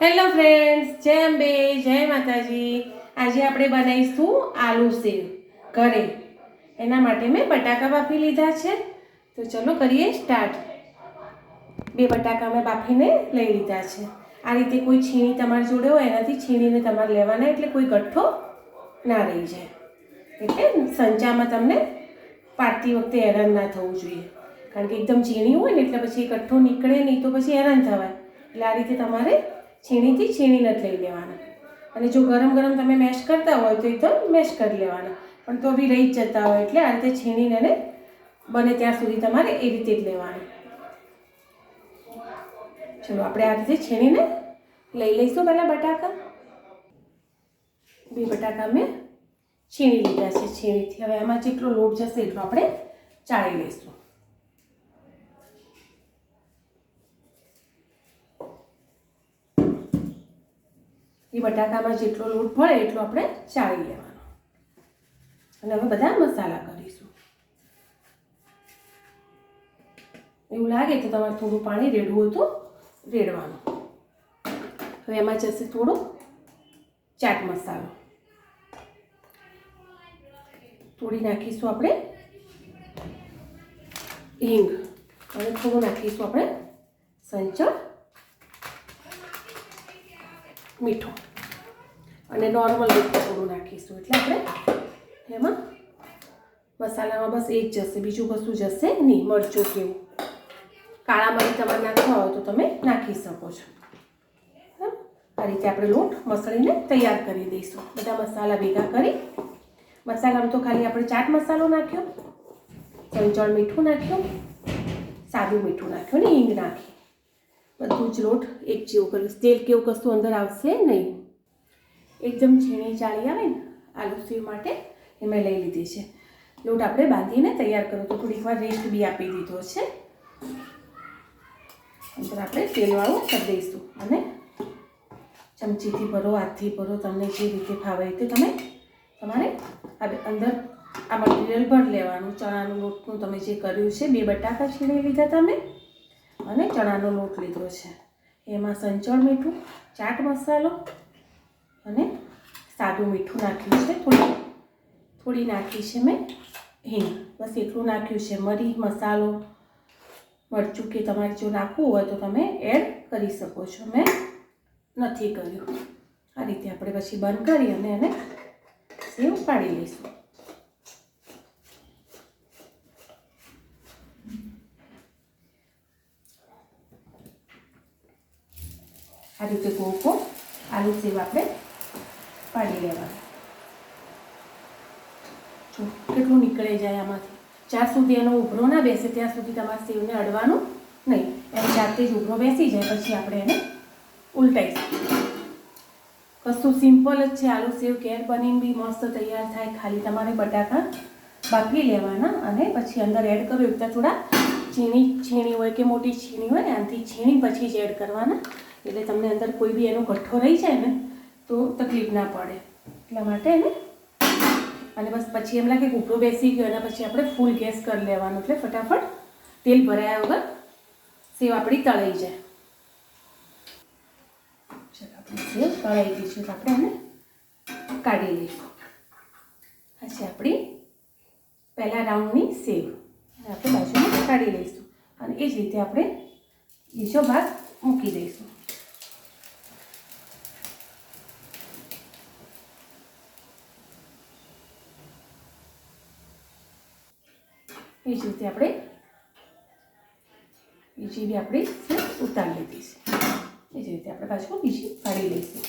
Hello friends, જય અંબે, જય માતાજી. આજે આપણે બનાવીશું આલુ સેવ ઘરે. એના માટે મેં બટાકા બાફી લીધા છે. તો ચલો કરીએ સ્ટાર્ટ બે બટાકા મેં બાફીને લઈ લીધા છે. આ રીતે કોઈ છીણી તમારી જોડે હોય, એનાથી છીણીને તમારે લેવાના એટલે કોઈ ગઠ્ઠો ના રહી જાય. એટલે સંચામાં તમને પાટતી વખતે હેરાન ના થવું જોઈએ. કારણ કે એકદમ ઝીણી હોય ને એટલે પછી ગઠ્ઠો નીકળે નહીં તો પછી હેરાન થવાય. એટલે આ રીતે તમારે છીણીથી છીણીને લઈ લેવાના. અને જો ગરમ ગરમ તમે મેશ કરતા હોય તો એ તો મેશ કરી લેવાના. પણ તો બી રહી જ જતા હોય એટલે આ રીતે છીણીને બને ત્યાં સુધી તમારે એ રીતે જ લેવાનું. ચલો, આપણે આ રીતે છીણીને લઈ લઈશું પહેલાં બટાકા. બે બટાકા મેં છીણી લીધા છે છીણીથી. હવે એમાં જેટલો લોટ જશે એટલો આપણે ચાળી લઈશું એ બટાકામાં જેટલો લોટ ભળે એટલો આપણે ચાળી લેવાનો. અને હવે બધા મસાલા કરીશું. એવું લાગે તો તમારે થોડું પાણી રેડવું હોય તો રેડવાનું. હવે એમાં જશે થોડો ચાટ મસાલો. થોડી નાખીશું આપણે હિંગ. અને થોડું નાખીશું આપણે સંચળ મીઠું. અને નોર્મલ મીઠું થોડું નાખીશું. એટલે આપણે એમાં મસાલામાં બસ એ જ જશે. બીજું કશું જશે નહીં, મરચું કેવું કાળા મરી તમારે નાખવા હોય તો તમે નાખી શકો છો? આ રીતે આપણે લોટ મસળીને તૈયાર કરી દઈશું. બધા મસાલા ભેગા કરી. મસાલામાં તો ખાલી આપણે ચાટ મસાલો નાખ્યો ચંચળ મીઠું નાખ્યું, સાદું મીઠું નાખ્યું ને હિંગ નાખી બધું જ લોટ એક જેવું કર્યું તેલ કેવું કશું અંદર આવશે નહીં. એકદમ ઝીણી ચાળી આવે ને આલુ સેવ માટે એ મેં લઈ લીધી છે. લોટ આપણે બાંધીને તૈયાર કરો તો થોડીક વાર રેસ્ટ બી આપી દીધો છે. અંદર આપણે તેલવાળું કરી દઈશું અને ચમચીથી ભરો, હાથથી ભરો, તમને જે રીતે ફાવે તે તમે તમારે હવે અંદર આ મટીરિયલ ભરી લેવાનું. ચણાનું લોટનું તમે જે કર્યું છે, બે બટાકા છીણી લીધા તમે અને ચણાનો લોટ લીધો છે. એમાં સંચળ મીઠું, ચાટ મસાલો સાદું મીઠું નાખ્યું છે થોડી. થોડી નાખી છે મેં હિંગ. બસ એટલું નાખ્યું છે. મરી, મસાલો, મરચું કે તમારે જો નાખવું હોય તો તમે એડ કરી શકો છો. મેં નથી કર્યું. આ રીતે આપણે પછી બંધ કરી અને એને સેવ પાડી લઈશું. આ રીતે કોકો, આલુ સેવ આપણે પાડી લેવાનું જો કેટલું નીકળે જાય આમાંથી. જ્યાં સુધી એનો ઉભરો ના બેસે, ત્યાં સુધી તમારે સેવને અડવાનું નહીં. એને જાતે જ ઉભરો બેસી જાય, પછી આપણે એને ઉલટાઈશું. કશું સિમ્પલ જ છે, આલુ સેવ, કેર બનીને બી મસ્ત તૈયાર થાય. ખાલી તમારે બટાકા બાફી લેવાના અને પછી અંદર એડ કરો એકતા થોડા છીણી છીણી હોય કે મોટી છીણી હોય ને, આનાથી છીણી પછી જ એડ કરવાના. એટલે તમને અંદર કોઈ બી એનો ગઠ્ઠો રહી જાય ને તો તકલીફ ના પડે. એટલા માટે એને અને બસ પછી એમ લાગે ઉપરો બેસી ગયો એના પછી આપણે ફૂલ ગેસ કરી લેવાનું. એટલે ફટાફટ તેલ ભરાયા વગર સેવ આપણી તળાઈ જાય. આપણી સેવ તળાઈ દઈશું તો આપણે એને કાઢી લઈશું. આ છે આપણી પહેલા રાઉન્ડની સેવ. આપણે બાજુમાં કાઢી લઈશું. અને એ જ રીતે આપણે બીજો ભાગ મૂકી દઈશું. એ જ રીતે આપણે બીજી બી આપણે ઉતારી લીધી છે. એ જ રીતે આપણે પાછું બીજી કાઢી લઈશું.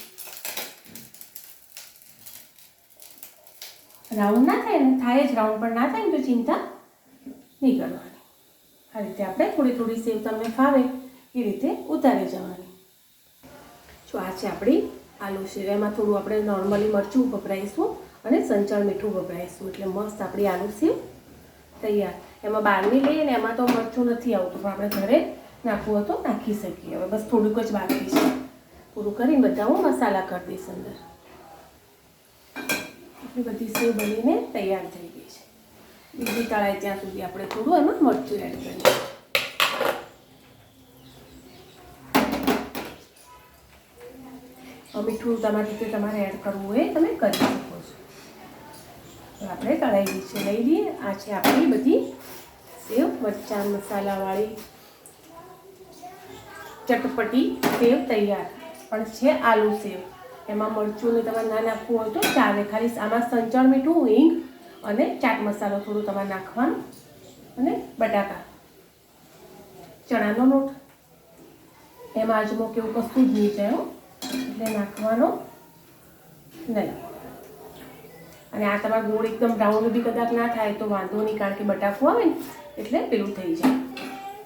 રાઉન્ડ ના થાય ને, થાય જ રાઉન્ડ, પણ ના થાય ને તો ચિંતા નહીં કરવાની. આ રીતે આપણે થોડી થોડી સેવ તમને ફાવે એ રીતે ઉતારી જવાની. જો આ છે આપણી આલુ સેવ એમાં થોડું આપણે નોર્મલી મરચું વપરાઈશું અને સંચળ મીઠું વપરાઈશું. એટલે મસ્ત આપણી આલુ સેવ તૈયાર. એમાં બહારની લઈએ ને એમાં તો મરચું નથી આવતું, પણ આપણે ઘરે નાખવું હોય તો નાખી શકીએ. હવે બસ થોડુંક જ બાકી છે. પૂરું કરીને બધા હું મસાલા કરી દઈશ અંદર. આપણી બધી સેવ બનીને તૈયાર થઈ ગઈ છે. બીજી તળાય ત્યાં સુધી આપણે થોડું એમાં મરચું એડ કરીએ મીઠું તમારી રીતે તમારે એડ કરવું હોય તમે કરી શકો. આપણે કઢાઈ છે. લઈ લઈએ. આ છે આપણી બધી સેવ મરચાં મસાલાવાળી ચટપટી સેવ તૈયાર. પણ છે આલુ સેવ. એમાં મરચુંને તમારે ના નાખવું હોય તો ચાલે ખાલી આમાં સંચળ મીઠું, હિંગ અને ચાટ મસાલો થોડું તમારે નાખવાનું અને બટાકા. ચણાનો લોટ. એમાં આજમો કેવું કશું જ નહીં જાય એટલે નાખવાનો નહીં. અને આ તમારા ગોળ એકદમ બ્રાઉન બી કદાચ ના થાય તો વાંધો નહીં, કારણ કે બટાકું આવે ને, એટલે પેલું થઈ જાય.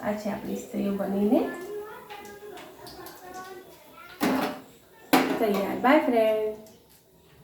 આ છે આપણી સ્ત્રીઓ બનીને. તૈયાર. By friend